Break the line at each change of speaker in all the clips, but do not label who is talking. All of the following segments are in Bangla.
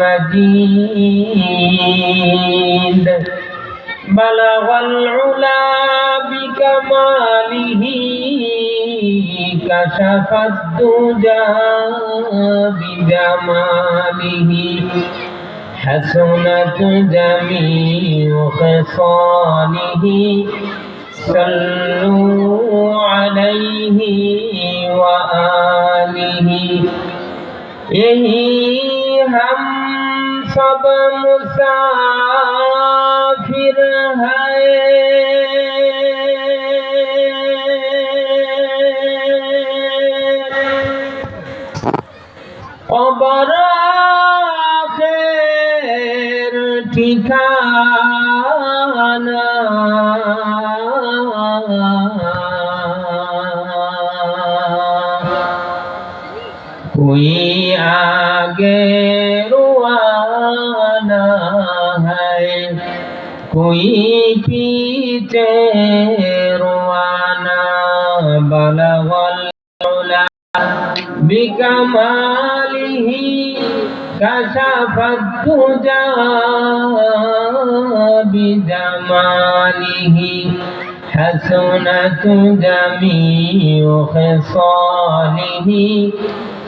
مجيد. بلغ العلا بكماله كشف الدجى بجماله. حسنت جميع خصاله صلوا عليه وآله. यही हम सब मुसाफिर हैं कबर आखिर ठिकाना कोई आगे रुआना है कोई पीछे रुआना बलवल بكماله كشف الدجى بجماله حسنت جميع خصاله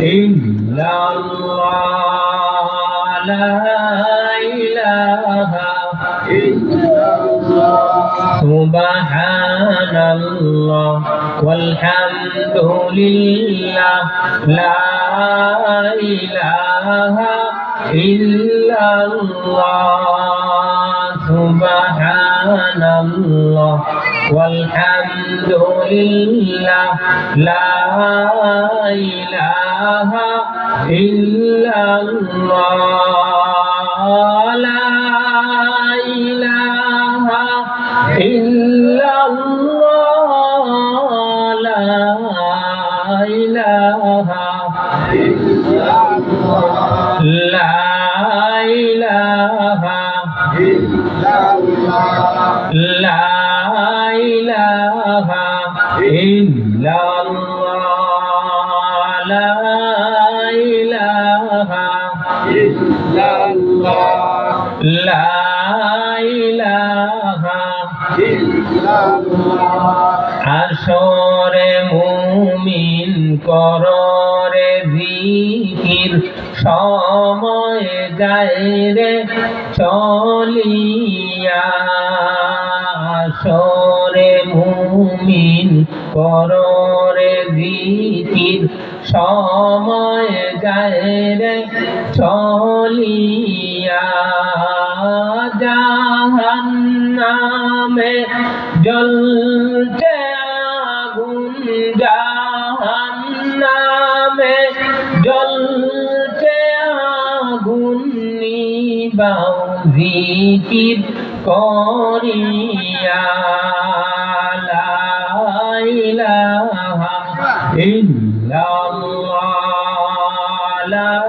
illallah la ilaha illallah subhanallah walhamdulillah la ilaha illallah subhanallah إله إلا الله سبحان الله والحمد لله لا إله إلا الله لا إله إلا الله لا إله لا إله لا إله إلا الله لا إله لا إله আসরে মুমিন কররে জিকির সময় যায় রে চলিয়া আসরে মুমিন কররে জিকির, সময় যায় রে চলিয়া জাহান্নামে জ্বলছে আগুন জাহান্নামে জ্বলছে আগুন, নিবাও জিকির করিয়া لا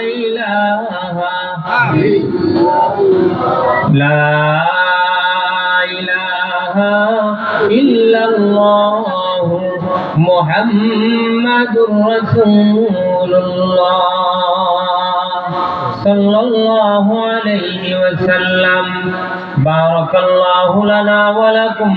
إله لا إله إلا الله محمد رسول الله صلى الله عليه وسلم بارك الله لنا ولكم